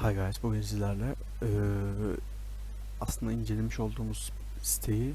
Hi guys, bugün sizlerle eee, aslında incelemiş olduğumuz siteyi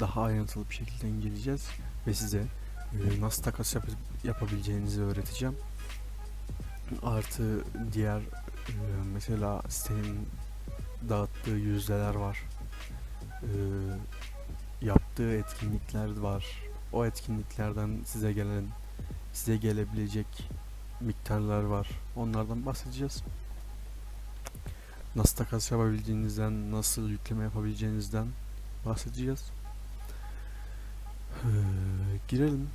daha ayrıntılı bir şekilde inceleyeceğiz ve size eee, nasıl takas yap- yapabileceğinizi öğreteceğim. Artı diğer eee, mesela sitenin dağıttığı yüzdeler var, Eee, yaptığı etkinlikler var. O etkinliklerden size gelen, size gelebilecek miktarlar var. Onlardan bahsedeceğiz nasıl takas yapabildiğinizden, nasıl yükleme yapabileceğinizden bahsedeceğiz. Ee, girelim.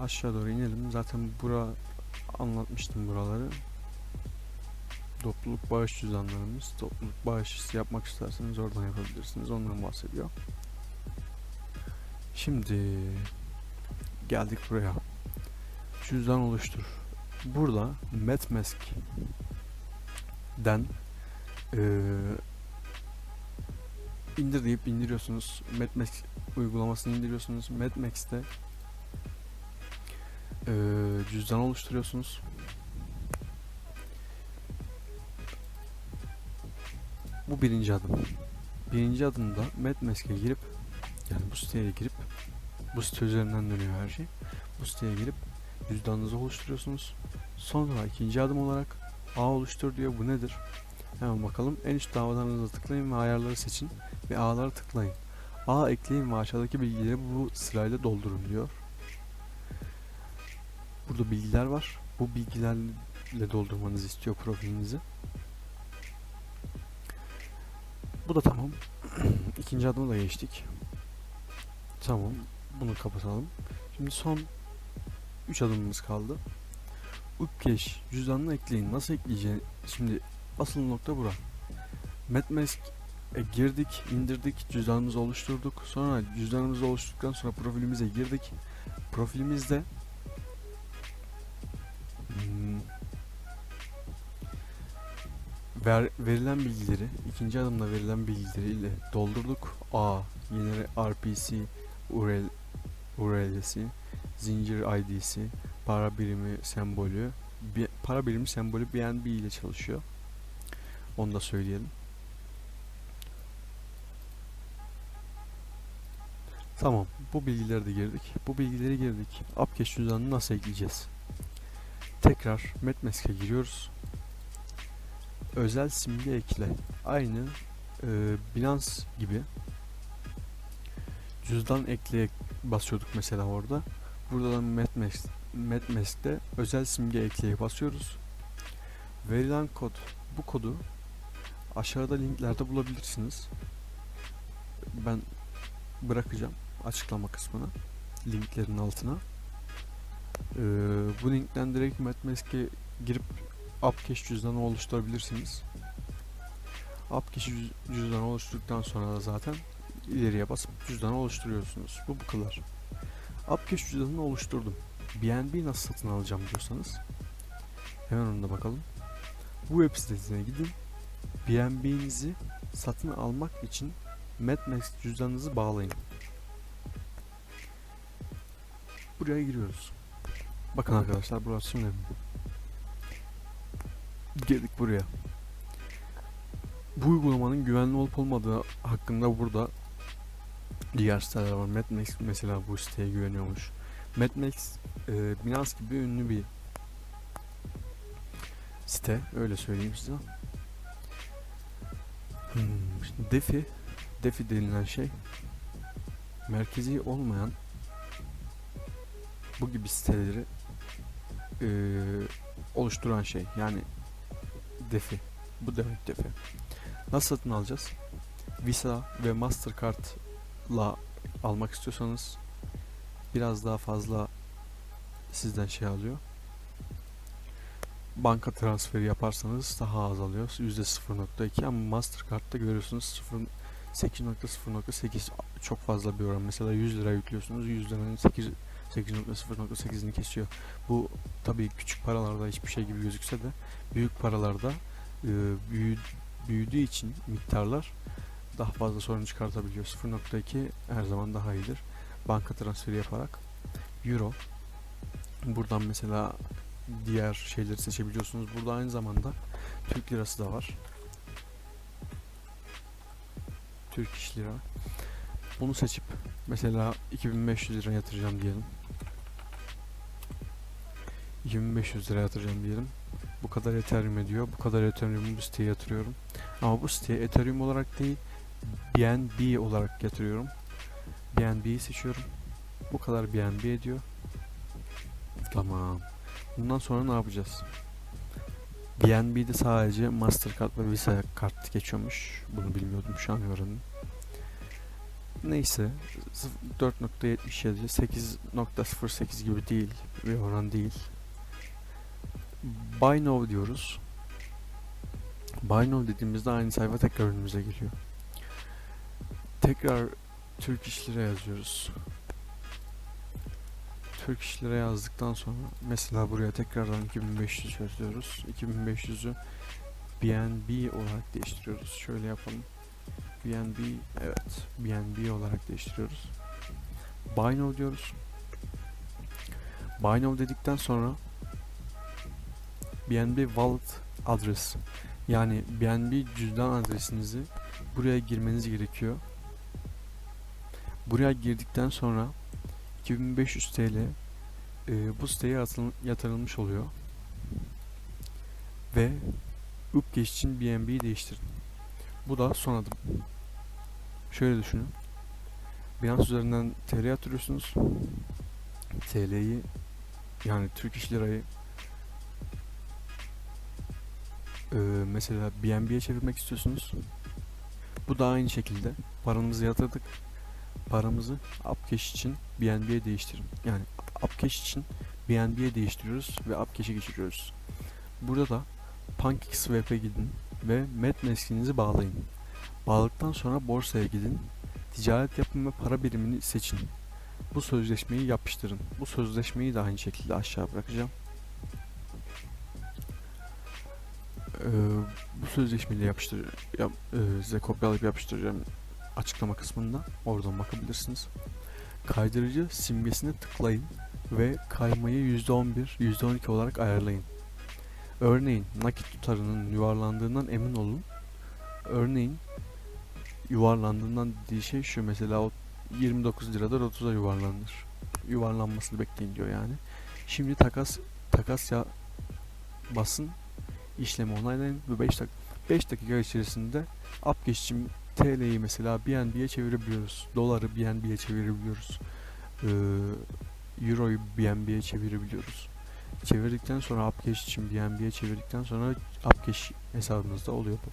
Aşağı doğru inelim. Zaten bura anlatmıştım buraları. Topluluk bağış cüzdanlarımız. Topluluk bağış yapmak isterseniz oradan yapabilirsiniz. Ondan bahsediyor. Şimdi geldik buraya. Cüzdan oluştur. Burada MetaMask'den ee, indir deyip indiriyorsunuz. MedMax uygulamasını indiriyorsunuz. MedMax'te ee, cüzdan oluşturuyorsunuz. Bu birinci adım. Birinci adımda MedMask'e girip yani bu siteye girip bu site üzerinden dönüyor her şey. Bu siteye girip cüzdanınızı oluşturuyorsunuz. Sonra ikinci adım olarak A oluştur diyor. Bu nedir? Hemen bakalım. En üst davalarınıza tıklayın ve ayarları seçin ve A'lara tıklayın. A ekleyin ve aşağıdaki bilgileri bu sırayla doldurun diyor. Burada bilgiler var. Bu bilgilerle doldurmanızı istiyor profilinizi. Bu da tamam. İkinci adıma da geçtik. Tamam. Bunu kapatalım. Şimdi son 3 adımımız kaldı. Upcache cüzdanını ekleyin. Nasıl ekleyeceğini şimdi Asıl nokta bura. MetaMask'e girdik, indirdik, cüzdanımızı oluşturduk. Sonra cüzdanımızı oluşturduktan sonra profilimize girdik. Profilimizde hmm, ver, verilen bilgileri, ikinci adımda verilen bilgileri ile doldurduk. A, yeni RPC URL, URL'si, zincir ID'si, para birimi sembolü, bir, para birimi sembolü BNB ile çalışıyor. Onu da söyleyelim. Tamam. Bu bilgileri de girdik. Bu bilgileri girdik. Upcache cüzdanını nasıl ekleyeceğiz? Tekrar MetaMask'e giriyoruz. Özel simge ekle. Aynı e, Binance gibi cüzdan ekleye basıyorduk mesela orada. Burada da MetaMask, MetaMask'te özel simge ekleye basıyoruz. Verilen kod bu kodu aşağıda linklerde bulabilirsiniz. Ben bırakacağım açıklama kısmına linklerin altına. Ee, bu linkten direkt MetaMask'e girip Upcache cüzdanı oluşturabilirsiniz. Upcache cüz- cüzdanı oluşturduktan sonra da zaten ileriye basıp cüzdanı oluşturuyorsunuz. Bu bu kadar. Upcache cüzdanını oluşturdum. BNB nasıl satın alacağım diyorsanız hemen ona da bakalım. Bu web sitesine gidin. BNB'nizi satın almak için MetaMask cüzdanınızı bağlayın. Buraya giriyoruz. Bakın arkadaşlar burası önemli. Girdik buraya. Bu uygulamanın güvenli olup olmadığı hakkında burada diğer siteler var. MetaMask mesela bu siteye güveniyormuş. MetaMask e, Binance gibi ünlü bir site öyle söyleyeyim size. Hmm, şimdi DeFi, DeFi denilen şey merkezi olmayan bu gibi siteleri eee, oluşturan şey. Yani DeFi. Bu demek DeFi. Nasıl satın alacağız? Visa ve Mastercard'la almak istiyorsanız biraz daha fazla sizden şey alıyor. Banka transferi yaparsanız daha az alıyor. %0.2 ama Mastercard'da görüyorsunuz 0 8.0.8 çok fazla bir oran. Mesela 100 lira yüklüyorsunuz. 100 liranın 8 8.0.8'ini kesiyor. Bu tabii küçük paralarda hiçbir şey gibi gözükse de büyük paralarda büyü- büyüdüğü için miktarlar daha fazla sorun çıkartabiliyor. 0.2 her zaman daha iyidir. Banka transferi yaparak. Euro. Buradan mesela diğer şeyleri seçebiliyorsunuz. Burada aynı zamanda Türk lirası da var. Türk iş lira. Bunu seçip mesela 2500 lira yatıracağım diyelim. 2500 lira yatıracağım diyelim. Bu kadar Ethereum ediyor. Bu kadar Ethereum'u bu siteye yatırıyorum. Ama bu siteye Ethereum olarak değil BNB olarak yatırıyorum. BNB'yi seçiyorum. Bu kadar BNB ediyor. Tamam. Bundan sonra ne yapacağız? BNB'de sadece Mastercard ve Visa kart geçiyormuş. Bunu bilmiyordum şu an öğrendim. Neyse 4.77 8.08 gibi değil bir oran değil. Buy now diyoruz. Buy now dediğimizde aynı sayfa tekrar önümüze geliyor. Tekrar Türk İş yazıyoruz. Türk İş yazdıktan sonra mesela buraya tekrardan 2500 yazıyoruz. 2500'ü BNB olarak değiştiriyoruz. Şöyle yapalım. BNB evet BNB olarak değiştiriyoruz. Buy now diyoruz. Buy now dedikten sonra BNB wallet adres yani BNB cüzdan adresinizi buraya girmeniz gerekiyor. Buraya girdikten sonra 2500 TL e, bu siteye atıl- yatırılmış oluyor. Ve Upgeç için BNB'yi değiştirin. Bu da son adım. Şöyle düşünün. Binance üzerinden TL yatırıyorsunuz. TL'yi yani Türk İş Lirayı e, mesela BNB'ye çevirmek istiyorsunuz. Bu da aynı şekilde paranızı yatırdık. Paramızı Upcash için BNB'ye değiştirin. Yani Upcash için BNB'ye değiştiriyoruz ve Upcash'e geçiriyoruz. Burada da PancakeSwap'e gidin ve MetaMask'inizi bağlayın. Bağladıktan sonra borsaya gidin. Ticaret yapın ve para birimini seçin. Bu sözleşmeyi yapıştırın. Bu sözleşmeyi de aynı şekilde aşağı bırakacağım. Ee, bu sözleşmeyi yapıştır yap, e, size kopyalayıp yapıştıracağım açıklama kısmında. Oradan bakabilirsiniz. Kaydırıcı simgesine tıklayın ve kaymayı %11, %12 olarak ayarlayın. Örneğin nakit tutarının yuvarlandığından emin olun. Örneğin yuvarlandığından dediği şey şu mesela o 29 liradır 30'a yuvarlanır. Yuvarlanmasını bekleyin diyor yani. Şimdi takas takas ya basın işlemi onaylayın ve 5 dakika 5 dakika içerisinde app geçişim TL'yi mesela BNB'ye çevirebiliyoruz. Doları BNB'ye çevirebiliyoruz. Ee, Euro'yu BNB'ye çevirebiliyoruz. Çevirdikten sonra Upcash için BNB'ye çevirdikten sonra Upcash hesabımızda oluyor bu.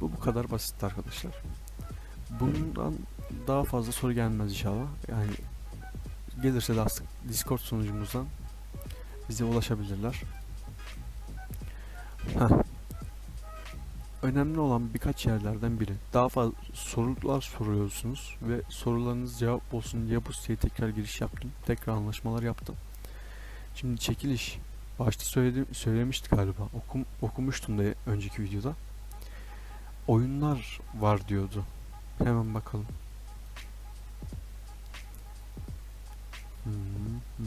Bu bu kadar basit arkadaşlar. Bundan daha fazla soru gelmez inşallah. Yani gelirse de Discord sunucumuzdan bize ulaşabilirler. Heh. Önemli olan birkaç yerlerden biri. Daha fazla sorular soruyorsunuz ve sorularınız cevap olsun diye bu siteye tekrar giriş yaptım. Tekrar anlaşmalar yaptım. Şimdi çekiliş. Başta söyledim, söylemiştik galiba. Okum, okumuştum da önceki videoda. Oyunlar var diyordu. Hemen bakalım. Hı hı,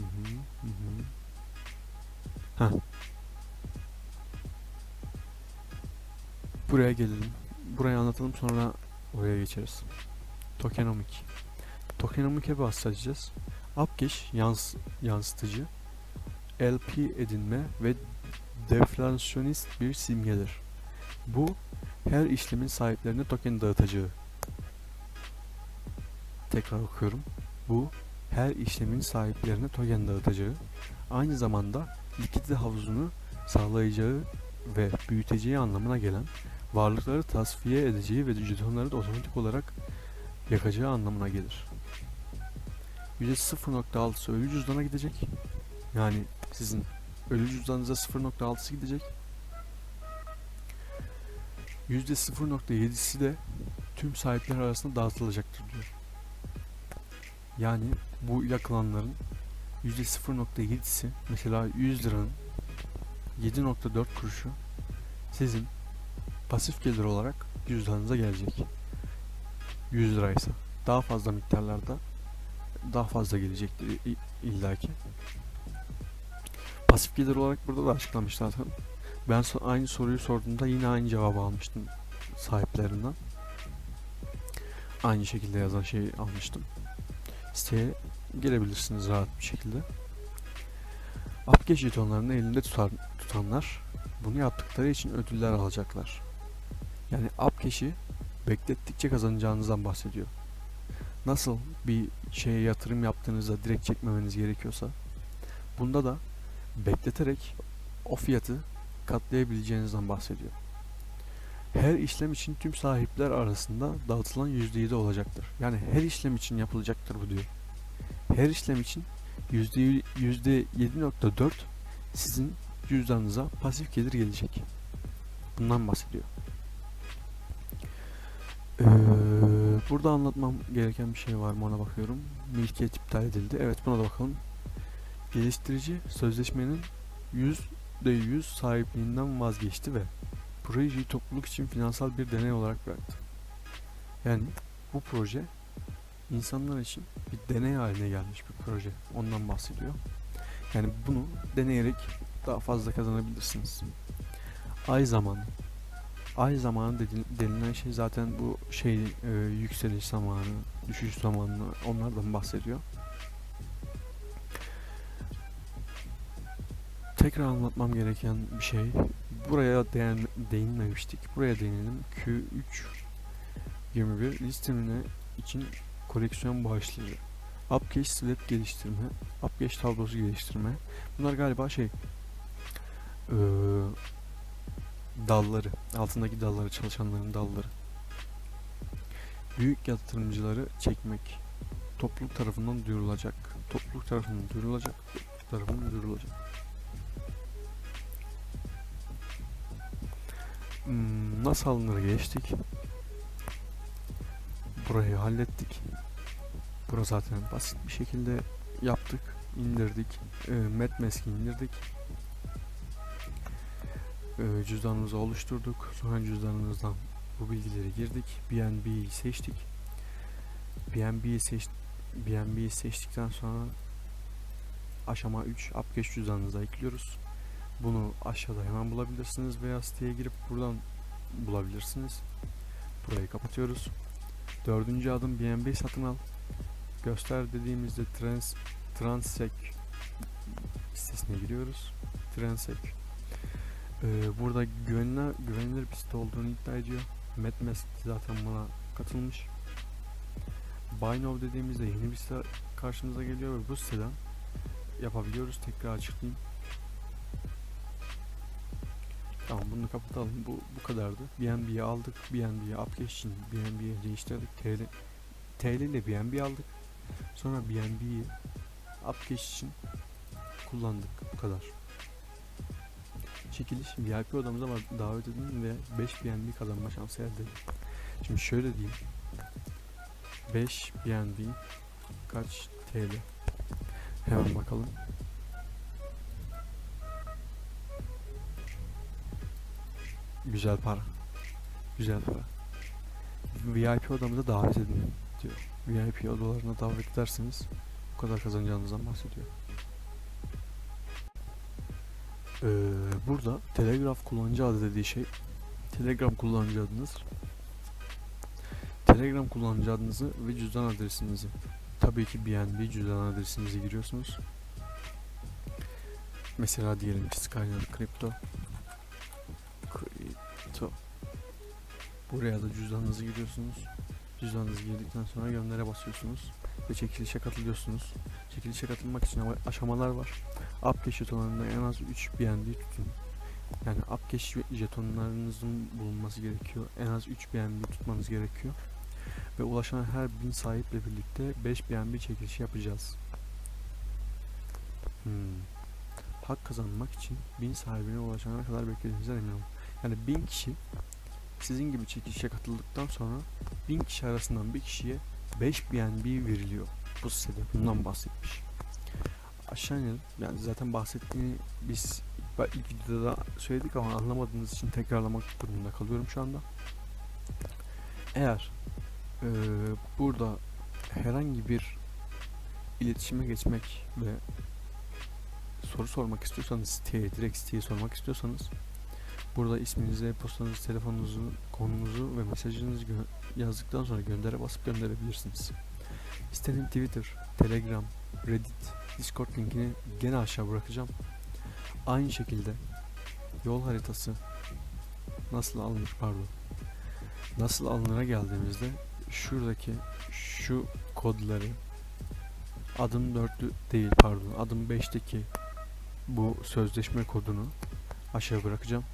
hı hı. Heh. Buraya gelelim. Burayı anlatalım sonra oraya geçeriz. Tokenomic. Tokenomic'e bahsedeceğiz. Upcash yans yansıtıcı, LP edinme ve deflasyonist bir simgedir. Bu her işlemin sahiplerine token dağıtacağı. Tekrar okuyorum. Bu her işlemin sahiplerine token dağıtacağı, aynı zamanda likidite havuzunu sağlayacağı ve büyüteceği anlamına gelen varlıkları tasfiye edeceği ve jetonları da otomatik olarak yakacağı anlamına gelir. %0.6'sı ölü cüzdana gidecek. Yani sizin ölü cüzdanınıza 0.6'sı gidecek. %0.7'si de tüm sahipler arasında dağıtılacaktır diyor. Yani bu yakılanların %0.7'si mesela 100 liranın 7.4 kuruşu sizin pasif gelir olarak cüzdanınıza gelecek. 100 liraysa. Daha fazla miktarlarda daha fazla gelecektir illaki. Pasif gelir olarak burada da açıklamış zaten. Ben aynı soruyu sorduğumda yine aynı cevabı almıştım sahiplerinden. Aynı şekilde yazan şeyi almıştım. Siteye gelebilirsiniz rahat bir şekilde. Upgeç jetonlarını elinde tutar, tutanlar bunu yaptıkları için ödüller alacaklar. Yani Upgeç'i beklettikçe kazanacağınızdan bahsediyor. Nasıl bir şeye yatırım yaptığınızda direkt çekmemeniz gerekiyorsa bunda da bekleterek o fiyatı katlayabileceğinizden bahsediyor. Her işlem için tüm sahipler arasında dağıtılan %7 olacaktır. Yani her işlem için yapılacaktır bu diyor. Her işlem için yüzde 7.4 sizin cüzdanınıza pasif gelir gelecek. Bundan bahsediyor. Ee, burada anlatmam gereken bir şey var mı ona bakıyorum. Mülkiyet iptal edildi. Evet buna da bakalım. Geliştirici sözleşmenin %100 sahipliğinden vazgeçti ve projeyi topluluk için finansal bir deney olarak bıraktı. Yani bu proje insanlar için bir deney haline gelmiş bir proje. Ondan bahsediyor. Yani bunu deneyerek daha fazla kazanabilirsiniz. Ay zamanı. Ay zamanı denilen şey zaten bu şey e, yükseliş zamanı, düşüş zamanı onlardan bahsediyor. Tekrar anlatmam gereken bir şey. Buraya değin, değinmemiştik. Buraya değinelim. Q3 21 listemine için koleksiyon bağışları. Upcache Slab geliştirme, Upcache tablosu geliştirme. Bunlar galiba şey eee, dalları, altındaki dalları, çalışanların dalları. Büyük yatırımcıları çekmek topluluk tarafından duyurulacak. Topluluk tarafından duyurulacak. Topluluk tarafından duyurulacak. Hmm, nasıl alınır geçtik. Burayı hallettik. Burası zaten basit bir şekilde yaptık, indirdik. E, Metmask'i indirdik. E, cüzdanımızı oluşturduk. Sonra cüzdanımızdan bu bilgileri girdik. BNB'yi seçtik. BNB'yi seç BNB'yi seçtikten sonra aşama 3 upgeç cüzdanınıza ekliyoruz. Bunu aşağıda hemen bulabilirsiniz veya siteye girip buradan bulabilirsiniz. Burayı kapatıyoruz. Dördüncü adım BNB satın al. Göster dediğimizde trans Transec sitesine giriyoruz. Transec. Ee, burada güvenilir, güvenilir site olduğunu iddia ediyor. Metmask zaten buna katılmış. Buy Now dediğimizde yeni bir site karşımıza geliyor ve bu siteden yapabiliyoruz. Tekrar açıklayayım. Tamam bunu kapatalım. Bu bu kadardı. BNB'yi aldık. BNB'yi için BNB'yi değiştirdik. TL TL ile BNB aldık. Sonra BNB'yi için kullandık. Bu kadar. Çekiliş VIP odamıza davet edin ve 5 BNB kazanma şansı elde edin. Şimdi şöyle diyeyim. 5 BNB kaç TL? Hemen bakalım. Güzel para. Güzel para. VIP odamıza davet edin diyor. VIP odalarına davet ederseniz bu kadar kazanacağınızdan bahsediyor. Ee, burada Telegraph kullanıcı adı dediği şey Telegram kullanıcı adınız Telegram kullanıcı adınızı ve cüzdan adresinizi tabii ki BNB cüzdan adresinizi giriyorsunuz. Mesela diyelim ki Skyler Crypto Crypto Buraya da cüzdanınızı giriyorsunuz. Cüzdanınızı girdikten sonra göndere basıyorsunuz ve çekilişe katılıyorsunuz. Çekilişe katılmak için ama aşamalar var. Upcache jetonlarında en az 3 BNB tutun. Yani Upcache jetonlarınızın bulunması gerekiyor. En az 3 BNB tutmanız gerekiyor. Ve ulaşan her bin sahiple birlikte 5 BNB çekilişi yapacağız. Hmm. Hak kazanmak için bin sahibine ulaşana kadar beklediğinizden emin olun. Yani bin kişi sizin gibi çekilişe katıldıktan sonra bin kişi arasından bir kişiye 5 BNB veriliyor. Bu sitede bundan bahsetmiş. Aşağı inelim. Yani zaten bahsettiğini biz ilk ilk videoda söyledik ama anlamadığınız için tekrarlamak durumunda kalıyorum şu anda. Eğer eee, burada herhangi bir iletişime geçmek ve soru sormak istiyorsanız siteye, direkt siteye sormak istiyorsanız burada isminizi, e-postanızı, telefonunuzu, konunuzu ve mesajınızı yazdıktan sonra göndere basıp gönderebilirsiniz. Sitenin Twitter, Telegram, Reddit, Discord linkini gene aşağı bırakacağım. Aynı şekilde yol haritası nasıl alınır pardon. Nasıl alınıra geldiğimizde şuradaki şu kodları adım 4'lü değil pardon adım 5'teki bu sözleşme kodunu aşağı bırakacağım.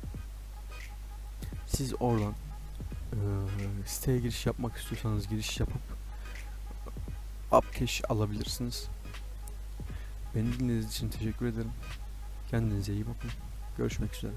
Siz oradan eee, siteye giriş yapmak istiyorsanız giriş yapıp Upcash alabilirsiniz. Beni dinlediğiniz için teşekkür ederim. Kendinize iyi bakın. Görüşmek üzere.